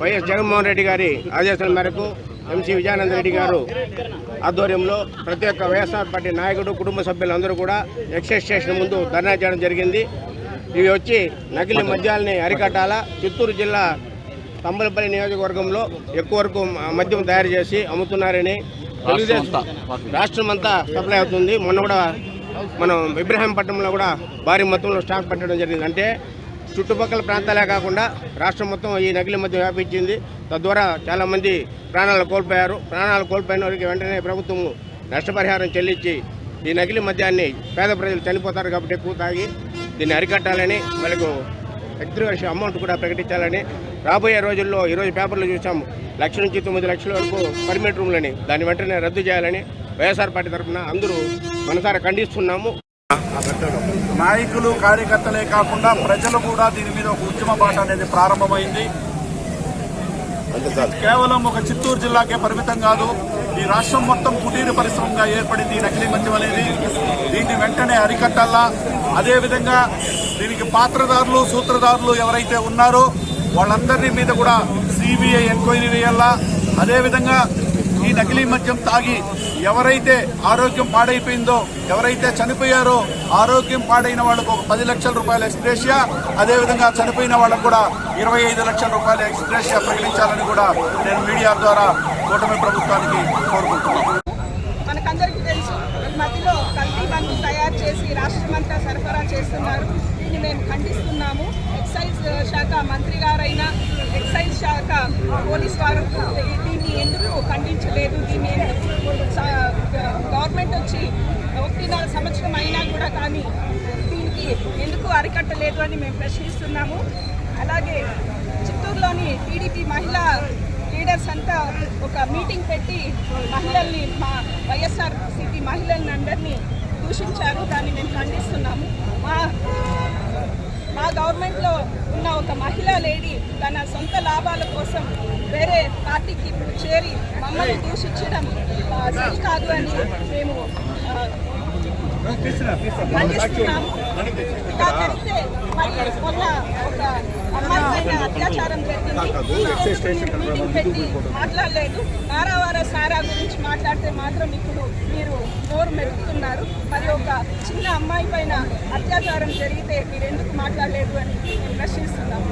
YS Jaganmohan Reddy గారి ఆదేశాల మేరకు ఎంసీ విజయానంద రెడ్డి గారు ఆధ్వర్యంలో ప్రతి ఒక్క వైఎస్ఆర్ పార్టీ నాయకుడు కుటుంబ సభ్యులందరూ కూడా ఎక్సైజ్ స్టేషన్ ముందు ధర్నా చేయడం జరిగింది. ఇవి వచ్చి నకిలీ మద్యాలని అరికట్టాలా? చిత్తూరు జిల్లా తంబలపల్లి నియోజకవర్గంలో ఎక్కువ వరకు మద్యం తయారు చేసి అమ్ముతున్నారని తెలుగుదేశం రాష్ట్రం అంతా సప్లై అవుతుంది. మొన్న కూడా మనం ఇబ్రహీంపట్నంలో కూడా భారీ మొత్తంలో స్టాక్ పెట్టడం జరిగింది. అంటే చుట్టుపక్కల ప్రాంతాలే కాకుండా రాష్ట్రం మొత్తం ఈ నకిలీ మద్యం వ్యాపించింది. తద్వారా చాలామంది ప్రాణాలు కోల్పోయారు. ప్రాణాలు కోల్పోయిన వారికి వెంటనే ప్రభుత్వం నష్టపరిహారం చెల్లించి ఈ నకిలీ మద్యాన్ని పేద ప్రజలు చనిపోతారు కాబట్టి ఎక్కువ తాగి దీన్ని అరికట్టాలని వాళ్ళకు ఎగ్జిబిషన్ అమౌంట్ కూడా ప్రకటించాలని రాబోయే రోజుల్లో ఈరోజు పేపర్లో చూసాం లక్ష నుంచి తొమ్మిది లక్షల వరకు పర్మిట్ రూమ్లని దాన్ని వెంటనే రద్దు చేయాలని వైఎస్ఆర్ పార్టీ తరఫున అందరూ మనసారా ఖండిస్తున్నాము. నాయకులు కార్యకర్తలే కాకుండా ప్రజలు కూడా దీని మీద ఒక ఉద్యమ భాష అనేది ప్రారంభమైంది. కేవలం ఒక చిత్తూరు జిల్లాకే పరిమితం కాదు ఈ రాష్ట్రం మొత్తం కుటీర పరిశ్రమగా ఏర్పడింది. ఈ నకిలీ మద్యం అనేది దీన్ని వెంటనే అరికట్టాలా? అదేవిధంగా దీనికి పాత్రదారులు సూత్రధారులు ఎవరైతే ఉన్నారో వాళ్ళందరినీ మీద కూడా సిబిఐ ఎంక్వైరీ వేయాలా? అదేవిధంగా నకిలీ మద్యం తాగి ఎవరైతే ఆరోగ్యం పాడైపోయిందో ఎవరైతే చనిపోయారో ఆరోగ్యం పాడైన వాళ్ళకు ఒక పది లక్షల రూపాయల ఎక్స్గ్రేషియా అదేవిధంగా చనిపోయిన వాళ్ళకు కూడా ఇరవై ఐదు లక్షల రూపాయల ఎక్స్గ్రేషియా ప్రకటించాలని కూడా నేను మీడియా ద్వారా కూటమి ప్రభుత్వానికి కోరుకుంటున్నాను. మనకందరికీ తెలుసు మధ్యలో కల్తీ బండ్లు తయారు చేసి రాష్ట్రమంతా సరఫరా చేస్తున్నారు. దీన్ని మేము ఖండిస్తున్నాము. ఎక్సైజ్ శాఖ మంత్రి గారైనా ఎక్సైజ్ శాఖ పోలీస్ వారు దీన్ని ఎందుకు ఖండించలేదు? దీన్ని ఎందుకు గవర్నమెంట్ వచ్చి ఒకటిన్నర సంవత్సరం అయినా కూడా కానీ దీనికి ఎందుకు అరికట్టలేదు అని మేము ప్రశ్నిస్తున్నాము. అలాగే చిత్తూరులోని టీడీపీ మహిళా లీడర్స్ అంతా ఒక మీటింగ్ పెట్టి మహిళల్ని మా వైఎస్ఆర్ సిటీ మహిళల్ని అందరినీ దూషించారు. దాన్ని మేము ఖండిస్తున్నాము. మా మా గవర్నమెంట్లో ఒక మహిళా లేడీ తన సొంత లాభాల కోసం వేరే పార్టీకి చేరి మమ్మల్ని దూషించడం సరికాదు అని మేము ఖండిస్తున్నాము. మరి మొన్న ఒక అత్యాచారం జరిగింది మాట్లాడలేదు. నారావార సారా గురించి మాట్లాడితే మాత్రం ఇప్పుడు మీరు నోరు మెరుపుతున్నారు మరి ఒక చిన్న అమ్మాయి పైన అత్యాచారం జరిగితే మీరు ఎందుకు మాట్లాడలేదు అని ప్రశ్నిస్తున్నాము